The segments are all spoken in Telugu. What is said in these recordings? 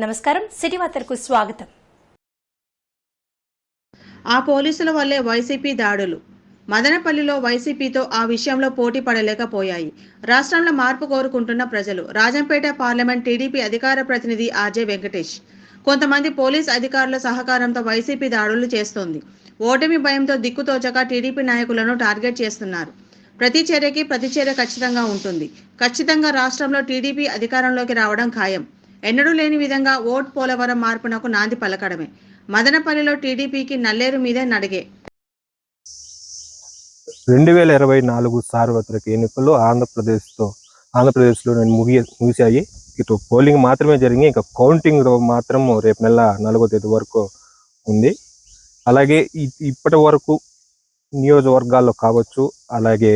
నమస్కారం. సిటీ వార్తలకు స్వాగతం. ఆ పోలీసుల వల్లే వైసీపీ దాడులు. మదనపల్లిలో వైసీపీతో ఆ విషయంలో పోటీ పడలేకపోయాయి. రాష్ట్రంలో మార్పు కోరుకుంటున్న ప్రజలు. రాజంపేట పార్లమెంట్ టీడీపీ అధికార ప్రతినిధి ఆర్జే వెంకటేష్. కొంతమంది పోలీస్ అధికారుల సహకారంతో వైసీపీ దాడులు చేస్తోంది. ఓటమి భయంతో దిక్కుతోచక టీడీపీ నాయకులను టార్గెట్ చేస్తున్నారు. ప్రతి చర్యకి ప్రతిచర్య ఖచ్చితంగా ఉంటుంది. ఖచ్చితంగా రాష్ట్రంలో టీడీపీ అధికారంలోకి రావడం ఖాయం. ఎన్నడూ లేని విధంగా ఓట్ పోలవరం మార్పునకు నాంది పలకడమే. మదనపల్లిలో టీడీపీకి నల్లేరు మీదే నడిగే. రెండు వేల ఇరవై నాలుగు సార్వత్రిక ఎన్నికలు ఆంధ్రప్రదేశ్తో ఆంధ్రప్రదేశ్లో నేను ముగి ముగిశాయి. ఇటు పోలింగ్ మాత్రమే జరిగింది. ఇంకా కౌంటింగ్ మాత్రం రేపు నెల నాలుగో తేదీ వరకు ఉంది. అలాగే ఇప్పటి వరకు నియోజకవర్గాల్లో కావచ్చు అలాగే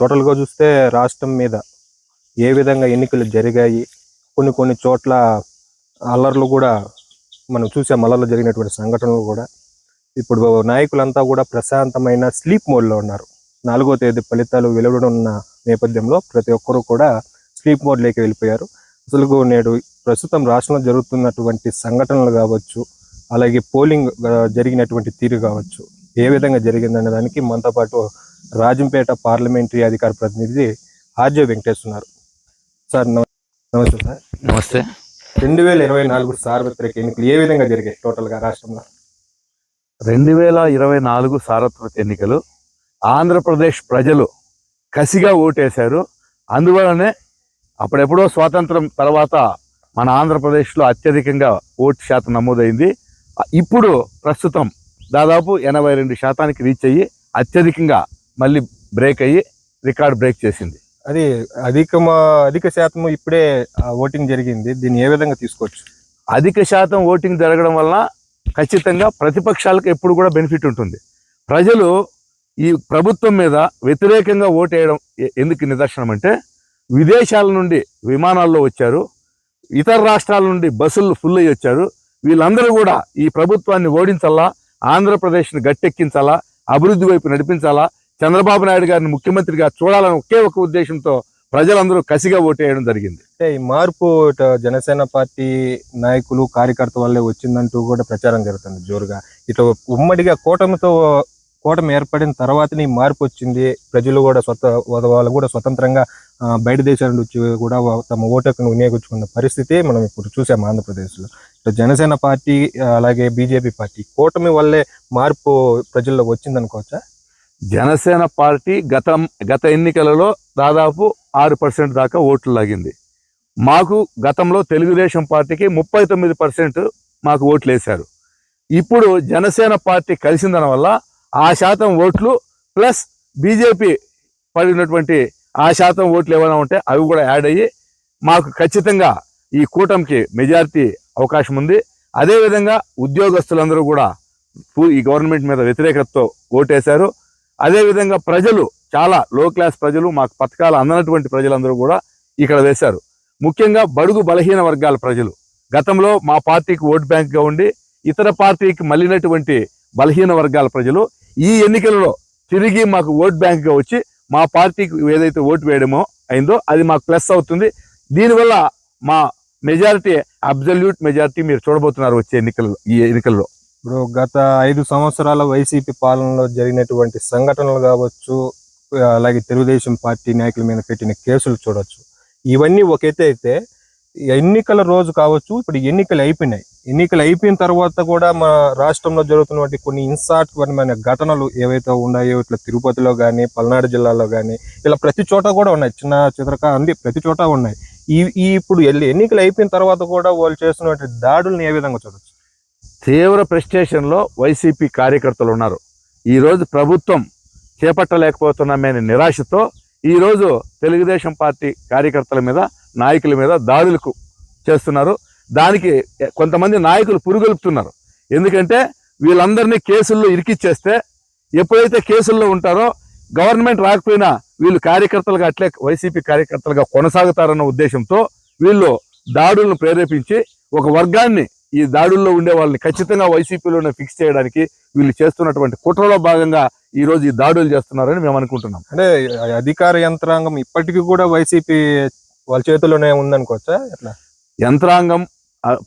టోటల్గా చూస్తే రాష్ట్రం మీద ఏ విధంగా ఎన్నికలు జరిగాయి కొన్ని కొన్ని చోట్ల అల్లర్లు కూడా మనం చూసాం. అల్లర్లు జరిగినటువంటి సంఘటనలు కూడా. ఇప్పుడు నాయకులంతా కూడా ప్రశాంతమైన స్లీప్ మోడ్లో ఉన్నారు. నాలుగో తేదీ ఫలితాలు వెలువడనున్న నేపథ్యంలో ప్రతి ఒక్కరూ కూడా స్లీప్ మోడ్లోకి వెళ్ళిపోయారు. అసలు నేడు ప్రస్తుతం రాష్ట్రంలో జరుగుతున్నటువంటి సంఘటనలు కావచ్చు అలాగే పోలింగ్ జరిగినటువంటి తీరు కావచ్చు ఏ విధంగా జరిగిందనే దానికి మనతో పాటు రాజంపేట పార్లమెంటరీ అధికార ప్రతినిధి ఆర్జే వెంకటేష్ ఉన్నారు. సార్ నమస్తే సార్. నమస్తే. రెండు వేల ఇరవై నాలుగు సార్వత్రిక ఎన్నికలు ఏ విధంగా జరిగాయి టోటల్గా రాష్ట్రంలో? రెండు వేల ఇరవై నాలుగు సార్వత్రిక ఎన్నికలు ఆంధ్రప్రదేశ్ ప్రజలు కసిగా ఓటేశారు. అందువలనే అప్పుడెప్పుడో స్వాతంత్రం తర్వాత మన ఆంధ్రప్రదేశ్లో అత్యధికంగా ఓటు శాతం నమోదైంది. ఇప్పుడు ప్రస్తుతం దాదాపు ఎనభై రెండు శాతానికి రీచ్ అయ్యి అత్యధికంగా మళ్ళీ బ్రేక్ అయ్యి రికార్డ్ బ్రేక్ చేసింది. అది అధిక అధిక శాతం ఇప్పుడే ఓటింగ్ జరిగింది. దీన్ని ఏ విధంగా తీసుకోవచ్చు? అధిక శాతం ఓటింగ్ జరగడం వల్ల ఖచ్చితంగా ప్రతిపక్షాలకు ఎప్పుడు కూడా బెనిఫిట్ ఉంటుంది. ప్రజలు ఈ ప్రభుత్వం మీద వ్యతిరేకంగా ఓటేయడం ఎందుకు నిదర్శనం అంటే విదేశాల నుండి విమానాల్లో వచ్చారు ఇతర రాష్ట్రాల నుండి బస్సులు ఫుల్ అయ్యి వచ్చారు. వీళ్ళందరూ కూడా ఈ ప్రభుత్వాన్ని ఓడించాలా ఆంధ్రప్రదేశ్ని గట్టెక్కించాలా అభివృద్ధి వైపు నడిపించాలా చంద్రబాబు నాయుడు గారిని ముఖ్యమంత్రిగా చూడాలని ఒకే ఒక ఉద్దేశంతో ప్రజలందరూ కసిగా ఓటేయడం జరిగింది. అంటే ఈ మార్పు ఇటు జనసేన పార్టీ నాయకులు కార్యకర్త వల్లే వచ్చిందంటూ కూడా ప్రచారం జరుగుతుంది జోరుగా. ఇటు ఉమ్మడిగా కూటమితో కూటమి ఏర్పడిన తర్వాతనే ఈ మార్పు వచ్చింది. ప్రజలు కూడా స్వత వాళ్ళు కూడా స్వతంత్రంగా బయట దేశాల నుంచి కూడా తమ ఓటును వినియోగించుకున్న పరిస్థితి మనం ఇప్పుడు చూసాం ఆంధ్రప్రదేశ్లో. ఇటు జనసేన పార్టీ అలాగే బీజేపీ పార్టీ కూటమి వల్లే మార్పు ప్రజల్లో వచ్చిందనుకోవచ్చా? జనసేన పార్టీ గత గత ఎన్నికలలో దాదాపు ఆరు పర్సెంట్ దాకా ఓట్లు లాగింది. మాకు గతంలో తెలుగుదేశం పార్టీకి ముప్పై తొమ్మిది పర్సెంట్ మాకు ఓట్లు వేశారు. ఇప్పుడు జనసేన పార్టీ కలిసిన వల్ల ఆ శాతం ఓట్లు ప్లస్ బీజేపీ పడినటువంటి ఆ శాతం ఓట్లు ఏమైనా ఉంటే అవి కూడా యాడ్ అయ్యి మాకు ఖచ్చితంగా ఈ కూటమికి మెజారిటీ అవకాశం ఉంది. అదేవిధంగా ఉద్యోగస్తులందరూ కూడా ఈ గవర్నమెంట్ మీద వ్యతిరేకతతో ఓటేశారు. అదేవిధంగా ప్రజలు చాలా లో క్లాస్ ప్రజలు మాకు పథకాలు అందనటువంటి ప్రజలందరూ కూడా ఇక్కడ వేశారు. ముఖ్యంగా బడుగు బలహీన వర్గాల ప్రజలు. గతంలో మా పార్టీకి ఓట్ బ్యాంక్గా ఉండి ఇతర పార్టీకి మళ్ళినటువంటి బలహీన వర్గాల ప్రజలు ఈ ఎన్నికలలో తిరిగి మాకు ఓట్ బ్యాంక్గా వచ్చి మా పార్టీకి ఏదైతే ఓటు వేయడమో అయిందో అది మాకు ప్లస్ అవుతుంది. దీనివల్ల మా మెజారిటీ అబ్జల్యూట్ మెజారిటీ మీరు చూడబోతున్నారు వచ్చే ఎన్నికల్లో ఈ ఎన్నికల్లో. ఇప్పుడు గత ఐదు సంవత్సరాల వైసీపీ పాలనలో జరిగినటువంటి సంఘటనలు కావచ్చు అలాగే తెలుగుదేశం పార్టీ నాయకుల మీద పెట్టిన కేసులు చూడొచ్చు. ఇవన్నీ ఒకైతే అయితే ఎన్నికల రోజు కావచ్చు ఇప్పుడు ఎన్నికలు అయిపోయినాయి. ఎన్నికలు అయిపోయిన తర్వాత కూడా మన రాష్ట్రంలో జరుగుతున్నటువంటి కొన్ని హింసాత్మకమైన ఘటనలు ఏవైతే ఉన్నాయో ఇట్లా తిరుపతిలో కానీ పల్నాడు జిల్లాలో కానీ ఇలా ప్రతి చోట కూడా ఉన్నాయి. చిన్న చిత్రక అంది ప్రతి చోట ఉన్నాయి. ఈ ఇప్పుడు ఎన్నికలు అయిపోయిన తర్వాత కూడా వాళ్ళు చేస్తున్నటువంటి దాడుల్ని ఏ విధంగా చూడొచ్చు? తీవ్ర ప్రెస్టేషన్లో వైసీపీ కార్యకర్తలు ఉన్నారు. ఈరోజు ప్రభుత్వం చేపట్టలేకపోతున్నామనే నిరాశతో ఈరోజు తెలుగుదేశం పార్టీ కార్యకర్తల మీద నాయకుల మీద దాడులకు చేస్తున్నారు. దానికి కొంతమంది నాయకులు పురుగొలుపుతున్నారు. ఎందుకంటే వీళ్ళందరినీ కేసుల్లో ఇరికిచ్చేస్తే ఎప్పుడైతే కేసుల్లో ఉంటారో గవర్నమెంట్ రాకపోయినా వీళ్ళు కార్యకర్తలుగా అట్లే వైసీపీ కార్యకర్తలుగా కొనసాగుతారన్న ఉద్దేశంతో వీళ్ళు దాడులను ప్రేరేపించి ఒక వర్గాన్ని ఈ దాడుల్లో ఉండే వాళ్ళని ఖచ్చితంగా వైసీపీలోనే ఫిక్స్ చేయడానికి వీళ్ళు చేస్తున్నటువంటి కుట్రలో భాగంగా ఈ రోజు ఈ దాడులు చేస్తున్నారని మేము అనుకుంటున్నాం. అంటే అధికార యంత్రాంగం ఇప్పటికీ కూడా వైసీపీ వాళ్ళ చేతుల్లోనే ఉందనుకోవచ్చా? ఎట్లా? యంత్రాంగం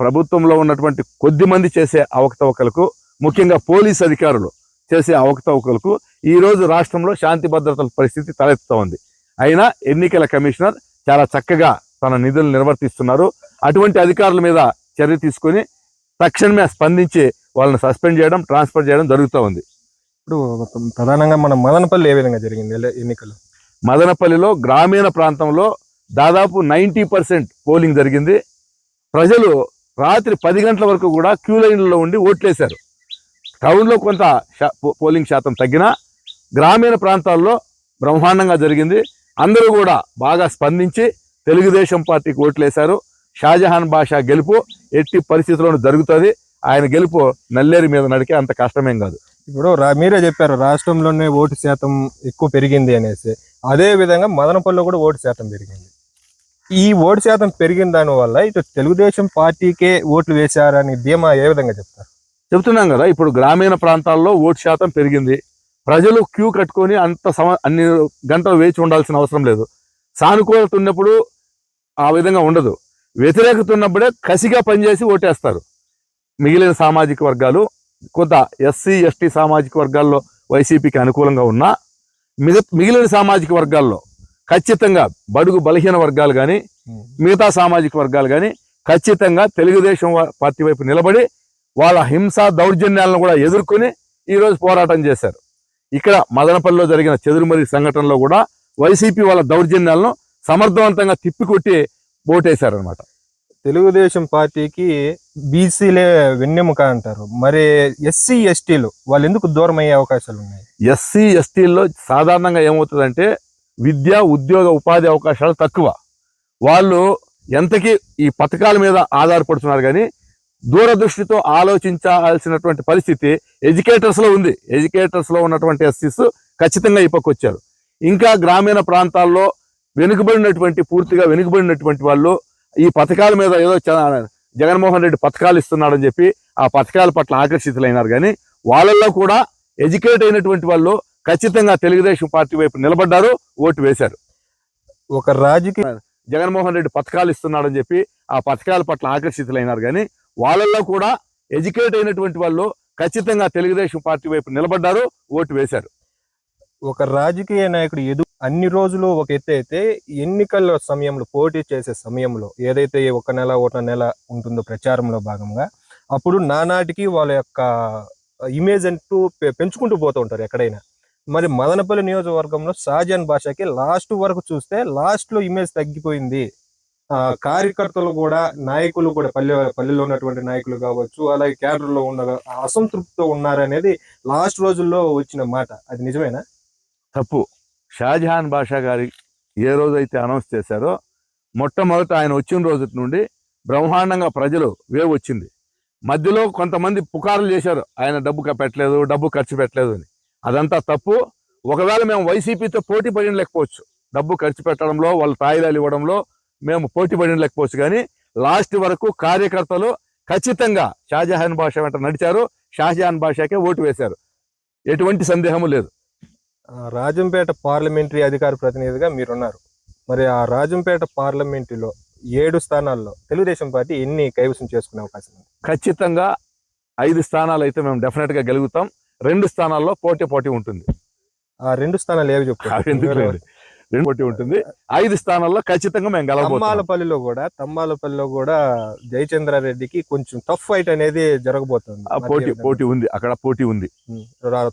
ప్రభుత్వంలో ఉన్నటువంటి కొద్ది మంది చేసే అవకతవకలకు ముఖ్యంగా పోలీస్ అధికారులు చేసే అవకతవకలకు ఈ రోజు రాష్ట్రంలో శాంతి భద్రతల పరిస్థితి తలెత్తుతా ఉంది. అయినా ఎన్నికల కమిషనర్ చాలా చక్కగా తన నిధులు నిర్వర్తిస్తున్నారు. అటువంటి అధికారుల మీద చర్య తీసుకొని తక్షణమే స్పందించి వాళ్ళని సస్పెండ్ చేయడం ట్రాన్స్ఫర్ చేయడం జరుగుతూ ఉంది. ఇప్పుడు ప్రధానంగా మన మదనపల్లి ఏ విధంగా జరిగింది ఎన్నికలు? మదనపల్లిలో గ్రామీణ ప్రాంతంలో దాదాపు నైంటీ పర్సెంట్ పోలింగ్ జరిగింది. ప్రజలు రాత్రి పది గంటల వరకు కూడా క్యూ లైన్లలో ఉండి ఓట్లేశారు. టౌన్లో కొంత పోలింగ్ శాతం తగ్గినా గ్రామీణ ప్రాంతాల్లో బ్రహ్మాండంగా జరిగింది. అందరూ కూడా బాగా స్పందించి తెలుగుదేశం పార్టీకి ఓట్లేశారు. షాజహాన్ బాషా గెలుపు ఎట్టి పరిస్థితుల్లోనూ జరుగుతుంది. ఆయన గెలుపు నల్లేరు మీద నడికే అంత కష్టమేం కాదు. ఇప్పుడు మీరే చెప్పారు రాష్ట్రంలోనే ఓటు శాతం ఎక్కువ పెరిగింది అనేసి. అదే విధంగా మదనపల్లిలో కూడా ఓటు శాతం పెరిగింది. ఈ ఓటు శాతం పెరిగిన దాని వల్ల ఇటు తెలుగుదేశం పార్టీకే ఓట్లు వేశారని ధీమా ఏ విధంగా చెప్తారు? చెప్తున్నాం కదా ఇప్పుడు గ్రామీణ ప్రాంతాల్లో ఓటు శాతం పెరిగింది. ప్రజలు క్యూ కట్టుకొని అంత సమ అన్ని గంటలు వేచి ఉండాల్సిన అవసరం లేదు. సానుకూలత ఉన్నప్పుడు ఆ విధంగా ఉండదు. వ్యతిరేకత ఉన్నప్పుడే కసిగా పనిచేసి ఓటేస్తారు. మిగిలిన సామాజిక వర్గాలు కొంత ఎస్సీ ఎస్టీ సామాజిక వర్గాల్లో వైసీపీకి అనుకూలంగా ఉన్నా మిగ మిగిలిన సామాజిక వర్గాల్లో ఖచ్చితంగా బడుగు బలహీన వర్గాలు కానీ మిగతా సామాజిక వర్గాలు కానీ ఖచ్చితంగా తెలుగుదేశం పార్టీ వైపు నిలబడి వాళ్ళ హింస దౌర్జన్యాలను కూడా ఎదుర్కొని ఈరోజు పోరాటం చేశారు. ఇక్కడ మదనపల్లిలో జరిగిన చెదురుమరి సంఘటనలో కూడా వైసీపీ వాళ్ళ దౌర్జన్యాలను సమర్థవంతంగా తిప్పికొట్టి ఓటేశారనమాట తెలుగుదేశం పార్టీకి బీసీలే వెన్నెముక అంటారు. మరి ఎస్సీ ఎస్టీలు వాళ్ళు ఎందుకు దూరం అయ్యే అవకాశాలు ఉన్నాయి ఎస్సీ ఎస్టీల్లో సాధారణంగా ఏమవుతుందంటే విద్య ఉద్యోగ ఉపాధి అవకాశాలు తక్కువ. వాళ్ళు ఎంతకీ ఈ పథకాల మీద ఆధారపడుతున్నారు కానీ దూరదృష్టితో ఆలోచించాల్సినటువంటి పరిస్థితి ఎడ్యుకేటర్స్లో ఉంది. ఎడ్యుకేటర్స్లో ఉన్నటువంటి ఎస్సీస్ ఖచ్చితంగా ఈ పక్క వచ్చారు ఇంకా గ్రామీణ ప్రాంతాల్లో వెనుకబడినటువంటి పూర్తిగా వెనుకబడినటువంటి వాళ్ళు ఈ పథకాల మీద ఏదో జగన్మోహన్ రెడ్డి పథకాలు ఇస్తున్నాడని చెప్పి ఆ పథకాల పట్ల ఆకర్షితులైనారు. కానీ వాళ్ళల్లో కూడా ఎడ్యుకేట్ అయినటువంటి వాళ్ళు ఖచ్చితంగా తెలుగుదేశం పార్టీ వైపు నిలబడ్డారు ఓటు వేశారు. ఒక రాజకీయ జగన్మోహన్ రెడ్డి పథకాలు ఇస్తున్నాడని చెప్పి ఆ పథకాల పట్ల ఆకర్షితులైనారు. కానీ వాళ్ళల్లో కూడా ఎడ్యుకేట్ అయినటువంటి వాళ్ళు ఖచ్చితంగా తెలుగుదేశం పార్టీ వైపు నిలబడ్డారు ఓటు వేశారు. ఒక రాజకీయ నాయకుడు ఎదు అన్ని రోజులు ఒక ఎత్తు అయితే ఎన్నికల సమయంలో పోటీ చేసే సమయంలో ఏదైతే ఒక నెల ఒక నెల ఉంటుందో ప్రచారంలో భాగంగా అప్పుడు నానాటికి వాళ్ళ యొక్క ఇమేజ్ అంటూ పెంచుకుంటూ పోతూ ఉంటారు ఎక్కడైనా. మరి మదనపల్లి నియోజకవర్గంలో షాజాన్ భాషకి లాస్ట్ వరకు చూస్తే లాస్ట్లో ఇమేజ్ తగ్గిపోయింది. ఆ కార్యకర్తలు కూడా నాయకులు కూడా పల్లె పల్లెలో ఉన్నటువంటి నాయకులు కావచ్చు అలాగే క్యాడర్లో ఉన్న అసంతృప్తితో ఉన్నారనేది లాస్ట్ రోజుల్లో వచ్చిన మాట. అది నిజమేనా? తప్పు. షాజహాన్ బాషా గారి ఏ రోజైతే అనౌన్స్ చేశారో మొట్టమొదట ఆయన వచ్చిన రోజు నుండి బ్రహ్మాండంగా ప్రజలు వేవ్ వచ్చింది. మధ్యలో కొంతమంది పుకారులు చేశారు ఆయన డబ్బు పెట్టలేదు డబ్బు ఖర్చు పెట్టలేదు అని. అదంతా తప్పు. ఒకవేళ మేము వైసీపీతో పోటీ పడిన లేకపోవచ్చు డబ్బు ఖర్చు పెట్టడంలో వాళ్ళ తాయిదాలు ఇవ్వడంలో మేము పోటీ పడిన లేకపోవచ్చు కానీ లాస్ట్ వరకు కార్యకర్తలు ఖచ్చితంగా షాజహాన్ బాషా వెంట నడిచారు. షాజహాన్ బాషాకే ఓటు వేశారు. ఎటువంటి సందేహము లేదు. రాజంపేట పార్లమెంటరీ అధికార ప్రతినిధిగా మీరున్నారు. మరి ఆ రాజంపేట పార్లమెంటులో ఏడు స్థానాల్లో తెలుగుదేశం పార్టీ ఎన్ని కైవసం చేసుకునే అవకాశం ఉంది? ఖచ్చితంగా ఐదు స్థానాలు అయితే మేము డెఫినెట్గా గెలుగుతాం. రెండు స్థానాల్లో పోటీ పోటీ ఉంటుంది. ఆ రెండు స్థానాలు ఏవి చెప్తారు. రెండు పోటీ ఉంటుంది. ఐదు స్థానాల్లో ఖచ్చితంగా మేము గెలవబోతున్నాం. తమ్మాలపల్లిలో కూడా తమ్మాలపల్లిలో కూడా జయచంద్రారెడ్డికి కొంచెం టఫ్ ఫైట్ అనేది జరగబోతుంది. పోటీ పోటీ ఉంది. అక్కడ పోటీ ఉంది.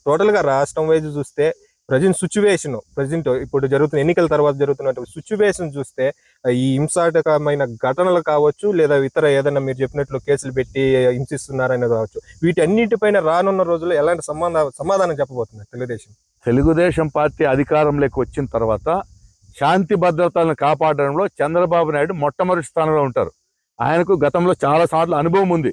టోటల్గా రాష్ట్రం వైజ్ చూస్తే ప్రజెంట్ సిచ్యువేషన్ ప్రజెంట్ ఇప్పుడు జరుగుతున్న ఎన్నికల తర్వాత జరుగుతున్నటువంటి సిచ్యువేషన్ చూస్తే ఈ హింసాటకమైన ఘటనలు కావచ్చు లేదా ఇతర ఏదైనా మీరు చెప్పినట్లు కేసులు పెట్టి హింసిస్తున్నారనేది కావచ్చు వీటన్నిటిపైన రానున్న రోజుల్లో ఎలాంటి సమాధానం సమాధానం చెప్పబోతున్నారు తెలుగుదేశం? తెలుగుదేశం పార్టీ అధికారంలోకి వచ్చిన తర్వాత శాంతి భద్రతలను కాపాడడంలో చంద్రబాబు నాయుడు మొట్టమొదటి స్థానంలో ఉంటారు. ఆయనకు గతంలో చాలా సార్లు అనుభవం ఉంది.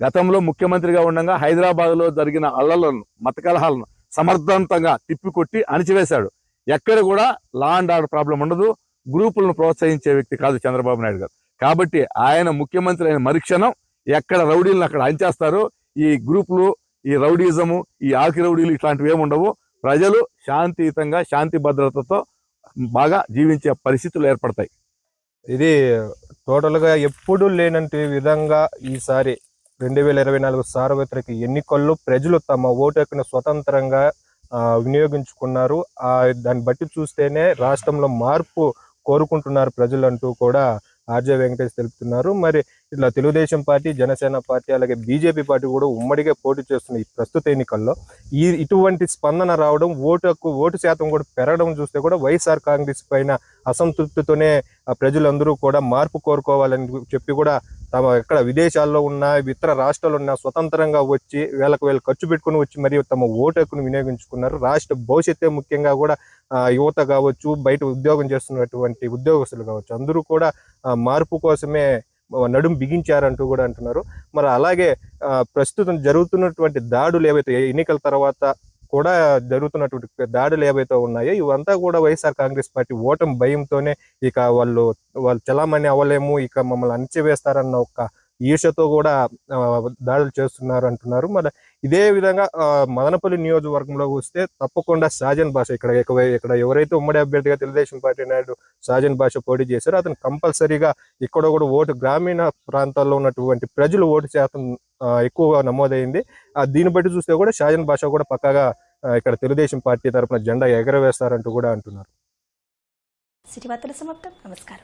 గతంలో ముఖ్యమంత్రిగా ఉండగా హైదరాబాద్లో జరిగిన అల్లలను మత కలహాలను సమర్థవంతంగా తిప్పికొట్టి అణిచివేశాడు. ఎక్కడ కూడా లా అండ్ ఆర్డర్ ప్రాబ్లం ఉండదు. గ్రూపులను ప్రోత్సహించే వ్యక్తి కాదు చంద్రబాబు నాయుడు గారు. కాబట్టి ఆయన ముఖ్యమంత్రి అయిన మరుక్షణం ఎక్కడ రౌడీలను అక్కడ అంచేస్తారు ఈ గ్రూపులు ఈ రౌడీజము ఈ ఆకి రౌడీలు ఇట్లాంటివి ఏమి ఉండవు. ప్రజలు శాంతియుతంగా శాంతి భద్రతతో బాగా జీవించే పరిస్థితులు ఏర్పడతాయి. ఇది టోటల్గా ఎప్పుడూ లేనంటి విధంగా ఈసారి రెండు వేల ఇరవై నాలుగు సార్వత్రిక ఎన్నికల్లో ప్రజలు తమ ఓటు హక్కును స్వతంత్రంగా వినియోగించుకున్నారు. దాన్ని బట్టి చూస్తేనే రాష్ట్రంలో మార్పు కోరుకుంటున్నారు ప్రజలు అంటూ కూడా ఆర్జే వెంకటేష్ తెలుపుతున్నారు. మరి ఇట్లా తెలుగుదేశం పార్టీ జనసేన పార్టీ అలాగే బీజేపీ పార్టీ కూడా ఉమ్మడిగా పోటీ చేస్తున్న ఈ ప్రస్తుత ఎన్నికల్లో ఈ ఇటువంటి స్పందన రావడం ఓటు హక్కు ఓటు శాతం కూడా పెరగడం చూస్తే కూడా వైఎస్ఆర్ కాంగ్రెస్ పైన అసంతృప్తితోనే ఆ ప్రజలందరూ కూడా మార్పు కోరుకోవాలని చెప్పి కూడా తమ ఎక్కడ విదేశాల్లో ఉన్న ఇతర రాష్ట్రాల్లో ఉన్న స్వతంత్రంగా వచ్చి వేలకు వేలు ఖర్చు పెట్టుకుని వచ్చి మరియు తమ ఓటు హక్కును వినియోగించుకున్నారు. రాష్ట్ర భవిష్యత్తే ముఖ్యంగా కూడా యువత కావచ్చు బయట ఉద్యోగం చేస్తున్నటువంటి ఉద్యోగస్తులు కావచ్చు అందరూ కూడా మార్పు కోసమే నడుం బిగించారంటూ కూడా అంటున్నారు. మరి అలాగే ప్రస్తుతం జరుగుతున్నటువంటి దాడులు ఏవైతే ఎన్నికల తర్వాత కూడా జరుగుతున్నటువంటి దాడులు ఏవైతే ఉన్నాయో ఇవంతా కూడా వైఎస్ఆర్ కాంగ్రెస్ పార్టీ ఓటమి భయంతోనే ఇక వాళ్ళు వాళ్ళు చలామణి అవ్వలేము ఇక మమ్మల్ని అణచివేస్తారన్న ఒక ఈర్షతో కూడా దాడులు చేస్తున్నారు అంటున్నారు. మరి ఇదే విధంగా మదనపల్లి నియోజకవర్గంలో వస్తే తప్పకుండా షాజన్ భాష ఇక్కడ ఎక్కువ- ఇక్కడ ఎవరైతే ఉమ్మడి అభ్యర్థిగా తెలుగుదేశం పార్టీ నాయుడు షాజన్ భాష పోటీ చేశారో అతను కంపల్సరీగా ఇక్కడ కూడా ఓటు గ్రామీణ ప్రాంతాల్లో ఉన్నటువంటి ప్రజలు ఓటు శాతం ఎక్కువగా నమోదైంది. ఆ, దీన్ని బట్టి చూస్తే కూడా షాజన్ భాష కూడా పక్కాగా ఇక్కడ తెలుగుదేశం పార్టీ తరపున జెండా ఎగరవేస్తారంటూ కూడా అంటున్నారు. సిటీ వార్తల సమాప్తం. నమస్కారం.